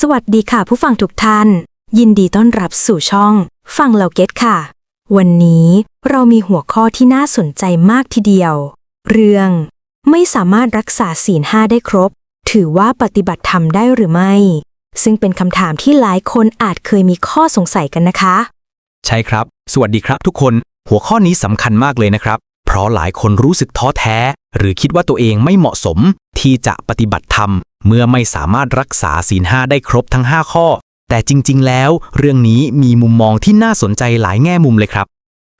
สวัสดีค่ะผู้ฟังทุกท่าน ยินดีต้อนรับสู่ช่อง ฟังเราเก็ตค่ะ วันนี้เรามีหัวข้อที่น่าสนใจมากทีเดียว เรื่อง ไม่สามารถรักษาศีลห้าได้ครบ ถือว่าปฏิบัติธรรมได้หรือไม่ ซึ่งเป็นคำถามที่หลายคนอาจเคยมีข้อสงสัยกันนะคะ ใช่ครับ สวัสดีครับทุกคน หัวข้อนี้สำคัญมากเลยนะครับ เพราะหลายคนรู้สึกท้อแท้ หรือคิดว่าตัวเองไม่เหมาะสมที่จะปฏิบัติธรรม เมื่อไม่สามารถรักษาศีลห้าได้ครบทั้ง 5 ข้อ แต่จริง ๆ แล้ว เรื่องนี้มีมุมมองที่น่าสนใจหลายแง่มุมเลยครับ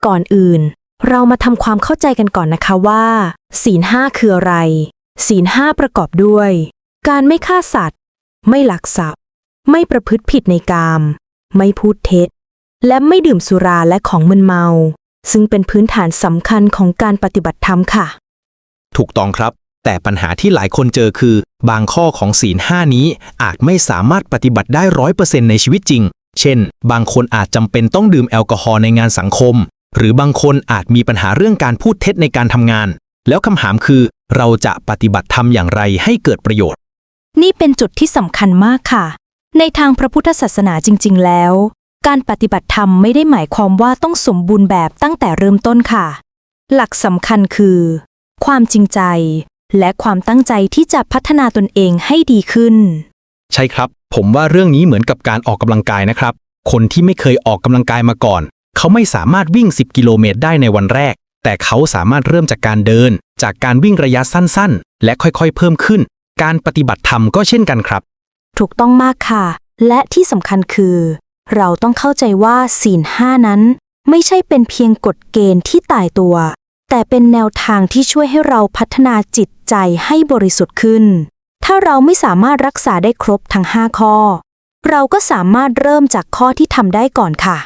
ก่อนอื่น เรามาทำความเข้าใจกันก่อนนะคะว่า ศีลห้าคืออะไร ศีลห้าประกอบด้วย การไม่ฆ่าสัตว์ ไม่ลักทรัพย์ ไม่ประพฤติผิดในกาม ไม่พูดเท็จ และไม่ดื่มสุราและของมึนเมา ซึ่งเป็นพื้นฐานสำคัญของการปฏิบัติธรรมค่ะ ถูกต้องครับ แต่ปัญหาที่หลายคนเจอคือ บางข้อของศีลห้านี้อาจไม่สามารถปฏิบัติได้ร้อยเปอร์เซ็นต์ในชีวิตจริง เช่น บางคนอาจจำเป็นต้องดื่มแอลกอฮอล์ในงานสังคม หรือบางคนอาจมีปัญหาเรื่องการพูดเท็จในการทำงาน แล้วคำถามคือ เราจะปฏิบัติธรรมอย่างไรให้เกิดประโยชน์ นี่เป็นจุดที่สำคัญมากค่ะ ในทางพระพุทธศาสนาจริง ๆ แล้ว การปฏิบัติธรรมไม่ได้หมายความว่าต้องสมบูรณ์แบบตั้งแต่เริ่มต้นค่ะ หลักสำคัญคือ ความจริงใจ และความตั้งใจที่จะพัฒนาตนเองให้ดีขึ้น ใช่ครับ ผมว่าเรื่องนี้เหมือนกับการออกกำลังกายนะครับ คนที่ไม่เคยออกกำลังกายมาก่อน เขาไม่สามารถวิ่ง 10 กิโลเมตรได้ในวันแรก แต่เขาสามารถเริ่มจากการเดิน จากการวิ่งระยะสั้นๆ และค่อยๆ เพิ่มขึ้น การปฏิบัติธรรมก็เช่นกันครับ ถูกต้องมากค่ะ และที่สำคัญคือ เราต้องเข้าใจว่าศีลห้านั้น ไม่ใช่เป็นเพียงกฎเกณฑ์ที่ตายตัว แต่เป็นแนวทางที่ช่วยให้เราพัฒนาจิตใจให้บริสุทธิ์ขึ้น ถ้าเราไม่สามารถรักษาได้ครบทั้ง 5 ข้อ เราก็สามารถเริ่มจากข้อที่ทำได้ก่อนค่ะ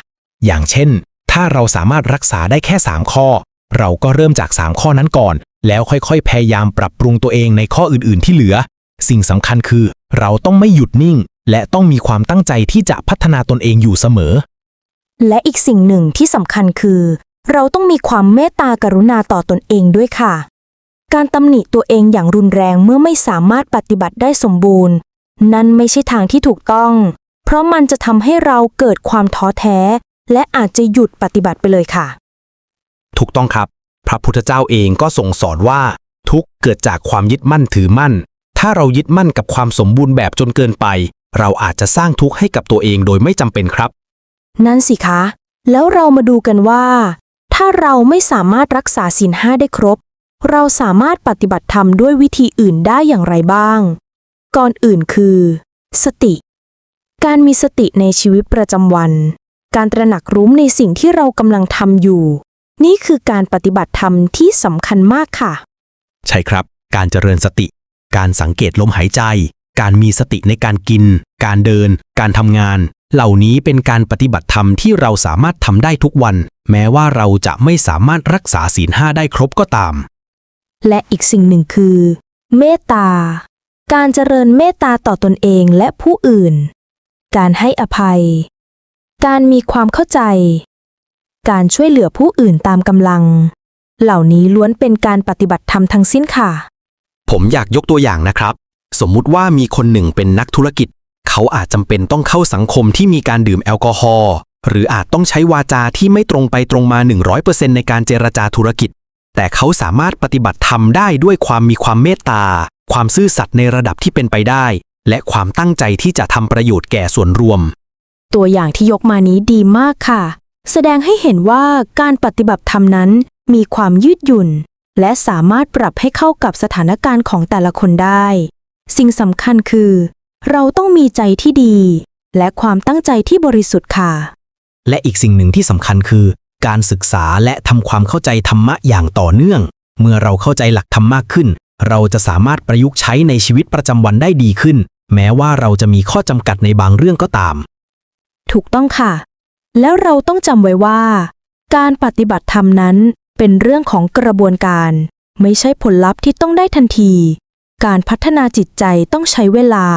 อย่างเช่น ถ้าเราสามารถรักษาได้แค่ 3 ข้อ เราก็เริ่มจาก 3 ข้อนั้นก่อน แล้วค่อยๆ พยายามปรับปรุงตัวเองในข้ออื่นๆ ที่เหลือ สิ่งสำคัญคือ เราต้องไม่หยุดนิ่ง และต้องมีความตั้งใจที่จะพัฒนาตนเองอยู่เสมอ และอีกสิ่งหนึ่งที่สำคัญคือ เราต้องมีความเมตตากรุณาต่อตนเองด้วยค่ะ การตำหนิตัวเองอย่างรุนแรงเมื่อไม่สามารถปฏิบัติได้สมบูรณ์ นั่นไม่ใช่ทางที่ถูกต้อง เพราะมันจะทำให้เราเกิดความท้อแท้ และอาจจะหยุดปฏิบัติไปเลยค่ะ ถูกต้องครับ พระพุทธเจ้าเองก็ทรงสอนว่า ทุกข์เกิดจากความยึดมั่นถือมั่น ถ้าเรายึดมั่นกับความสมบูรณ์แบบจนเกินไป เราอาจจะสร้างทุกข์ให้กับตัวเองโดยไม่จำเป็นครับ นั่นสิคะ แล้วเรามาดูกันว่า ถ้าเราไม่สามารถรักษาศีลห้าได้ครบ เราสามารถปฏิบัติธรรมด้วยวิธีอื่นได้อย่างไรบ้าง ก่อนอื่นคือ สติ การมีสติในชีวิตประจำวัน การตระหนักรู้ในสิ่งที่เรากำลังทำอยู่ นี่คือการปฏิบัติธรรมที่สำคัญมากค่ะ ใช่ครับ การเจริญสติ การสังเกตลมหายใจ การมีสติในการกิน การเดิน การทำงาน เหล่านี้เป็นการปฏิบัติธรรมที่เราสามารถทำได้ทุกวัน แม้ว่าเราจะไม่สามารถรักษาศีลห้าได้ครบก็ตาม และอีกสิ่งหนึ่งคือ เมตตา การเจริญเมตตาต่อตนเองและผู้อื่น การให้อภัย การมีความเข้าใจ การช่วยเหลือผู้อื่นตามกำลัง เหล่านี้ล้วนเป็นการปฏิบัติธรรมทั้งสิ้นค่ะ ผมอยากยกตัวอย่างนะครับ สมมุติว่ามีคนหนึ่งเป็นนักธุรกิจ เขาอาจจำเป็นต้องเข้าสังคมที่มีการดื่มแอลกอฮอล์ หรืออาจต้องใช้วาจาที่ไม่ตรงไปตรงมา 100%ในการเจรจาธุรกิจ แต่เขาสามารถปฏิบัติธรรมได้ด้วยความมีความเมตตา ความซื่อสัตย์ในระดับที่เป็นไปได้ และความตั้งใจที่จะทำประโยชน์แก่ส่วนรวม ตัวอย่างที่ยกมานี้ดีมากค่ะ แสดงให้เห็นว่าการปฏิบัติธรรมนั้นมีความยืดหยุ่น และสามารถปรับให้เข้ากับสถานการณ์ของแต่ละคนได้ สิ่งสำคัญคือ เราต้องมีใจที่ดี และความตั้งใจที่บริสุทธิ์ค่ะ และอีกสิ่งหนึ่งที่สำคัญคือ การศึกษาและทำความเข้าใจธรรมะอย่างต่อเนื่อง เมื่อเราเข้าใจหลักธรรมมากขึ้น เราจะสามารถประยุกต์ใช้ในชีวิตประจำวันได้ดีขึ้น แม้ว่าเราจะมีข้อจำกัดในบางเรื่องก็ตาม ถูกต้องค่ะ แล้วเราต้องจำไว้ว่า การปฏิบัติธรรมนั้นเป็นเรื่องของกระบวนการ ไม่ใช่ผลลัพธ์ที่ต้องได้ทันที การพัฒนาจิตใจต้องใช้เวลา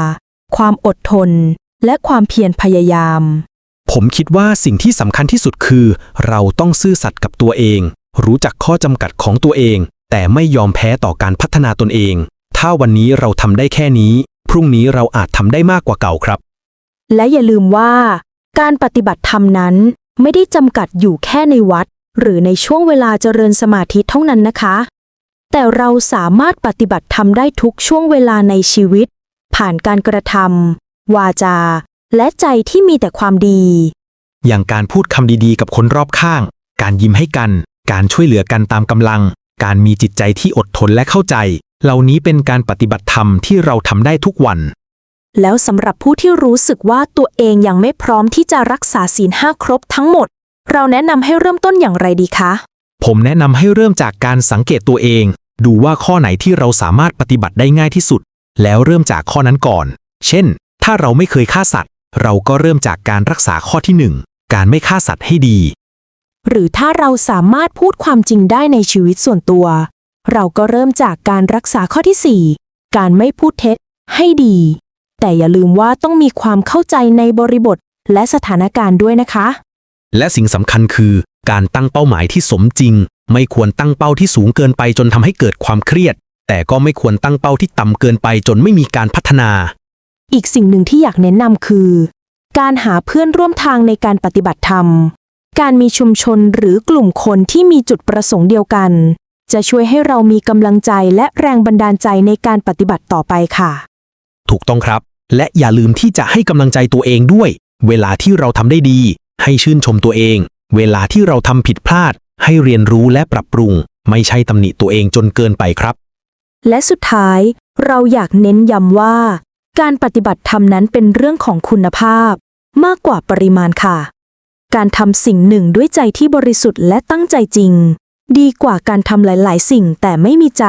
ความอดทน และความเพียรพยายาม ผมคิดว่าสิ่งที่สำคัญที่สุดคือ เราต้องซื่อสัตย์กับตัวเอง รู้จักข้อจำกัดของตัวเอง แต่ไม่ยอมแพ้ต่อการพัฒนาตนเอง ถ้าวันนี้เราทำได้แค่นี้ พรุ่งนี้เราอาจทำได้มากกว่าเก่าครับ และอย่าลืมว่า การปฏิบัติธรรมนั้น ไม่ได้จำกัดอยู่แค่ในวัด หรือในช่วงเวลาเจริญสมาธิเท่านั้นนะคะ แต่เราสามารถปฏิบัติธรรมได้ทุกช่วงเวลาในชีวิต ผ่านการกระทำวาจา และใจที่มีแต่ความดี อย่างการพูดคำดีๆ กับคนรอบข้าง การยิ้มให้กัน การช่วยเหลือกันตามกำลัง การมีจิตใจที่อดทนและเข้าใจ เหล่านี้เป็นการปฏิบัติธรรมที่เราทำได้ทุกวัน แล้วสำหรับผู้ที่รู้สึกว่าตัวเองยังไม่พร้อมที่จะรักษาศีลห้าครบทั้งหมด เราแนะนำให้เริ่มต้นอย่างไรดีคะ ผมแนะนำให้เริ่มจากการสังเกตตัวเอง ดูว่าข้อไหนที่เราสามารถปฏิบัติได้ง่ายที่สุด แล้วเริ่มจากข้อนั้นก่อน เช่น ถ้าเราไม่เคยฆ่าสัตว์ เราก็เริ่มจากการรักษาข้อที่หนึ่งการไม่ฆ่าสัตว์ให้ดี หรือถ้าเราสามารถพูดความจริงได้ในชีวิตส่วนตัว เราก็เริ่มจากการรักษาข้อที่ 4 การไม่พูดเท็จให้ดี แต่อย่าลืมว่าต้องมีความเข้าใจในบริบทและสถานการณ์ด้วยนะคะ และสิ่งสำคัญคือการตั้งเป้าหมายที่สมจริง ไม่ควรตั้งเป้าที่สูงเกินไปจนทำให้เกิดความเครียด แต่ก็ไม่ควรตั้งเป้าที่ต่ำเกินไปจนไม่มีการพัฒนา อีกสิ่งหนึ่งที่อยากแนะนำคือ การหาเพื่อนร่วมทางในการปฏิบัติธรรม การมีชุมชนหรือกลุ่มคนที่มีจุดประสงค์เดียวกัน จะช่วยให้เรามีกำลังใจและแรงบันดาลใจในการปฏิบัติต่อไปค่ะ ถูกต้องครับ และอย่าลืมที่จะให้กำลังใจตัวเองด้วย เวลาที่เราทำได้ดี ให้ชื่นชมตัวเอง เวลาที่เราทำผิดพลาด ให้เรียนรู้และปรับปรุง ไม่ใช่ตำหนิตัวเองจนเกินไปครับ และสุดท้ายเราอยากเน้นย้ำว่า การปฏิบัติธรรมนั้นเป็นเรื่องของคุณภาพ มากกว่าปริมาณค่ะ การทำสิ่งหนึ่งด้วยใจที่บริสุทธิ์และตั้งใจจริง ดีกว่าการทำหลาย ๆ สิ่งแต่ไม่มีใจ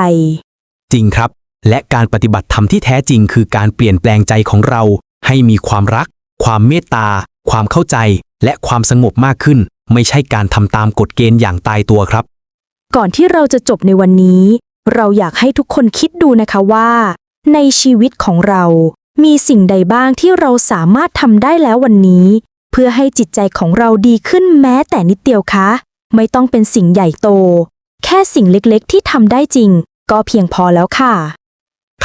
จริงครับ และการปฏิบัติธรรมที่แท้จริง คือการเปลี่ยนแปลงใจของเรา ให้มีความรัก ความเมตตา ความเข้าใจ และความสงบมากขึ้น ไม่ใช่การทำตามกฎเกณฑ์อย่างตายตัวครับ ก่อนที่เราจะจบในวันนี้ เราอยากให้ทุกคนคิดดูนะคะว่า ในชีวิตของเรา มีสิ่งใดบ้างที่เราสามารถทำได้แล้ววันนี้ เพื่อให้จิตใจของเราดีขึ้นแม้แต่นิดเดียวคะ ไม่ต้องเป็นสิ่งใหญ่โต แค่สิ่งเล็กๆ ที่ทำได้จริง ก็เพียงพอแล้วค่ะ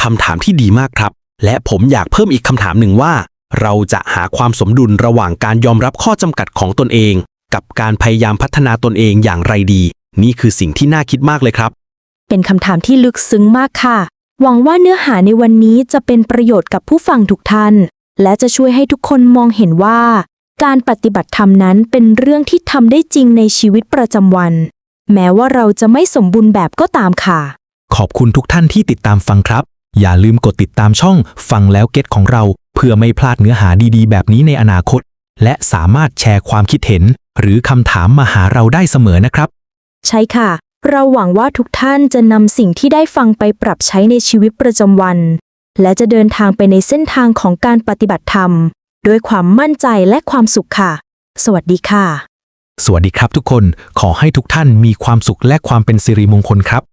คำถามที่ดีมากครับ และผมอยากเพิ่มอีกคำถามหนึ่งว่า เราจะหาความสมดุลระหว่างการยอมรับข้อจำกัดของตนเอง กับการพยายามพัฒนาตนเองอย่างไรดี นี่คือสิ่งที่น่าคิดมากเลยครับ เป็นคำถามที่ลึกซึ้งมากค่ะ หวังว่าเนื้อหาในวันนี้จะเป็นประโยชน์กับผู้ฟังทุกท่าน และจะช่วยให้ทุกคนมองเห็นว่า การปฏิบัติธรรมนั้นเป็นเรื่องที่ทำได้จริงในชีวิตประจำวัน แม้ว่าเราจะไม่สมบูรณ์แบบก็ตามค่ะ ขอบคุณทุกท่านที่ติดตามฟังครับ อย่าลืมกดติดตามช่องฟังแล้วเก็ตของเรา เพื่อไม่พลาดเนื้อหาดีๆ แบบนี้ในอนาคต และสามารถแชร์ความคิดเห็น หรือคำถามมาหาเราได้เสมอนะครับ ใช่ค่ะ เราหวังว่าทุกท่านจะนำสิ่งที่ได้ฟังไปปรับใช้ในชีวิตประจำวัน และจะเดินทางไปในเส้นทางของการปฏิบัติธรรม ด้วยความมั่นใจและความสุขค่ะ สวัสดีค่ะ สวัสดีครับทุกคนขอให้ทุกท่านมีความสุขและความเป็นสิริมงคลครับ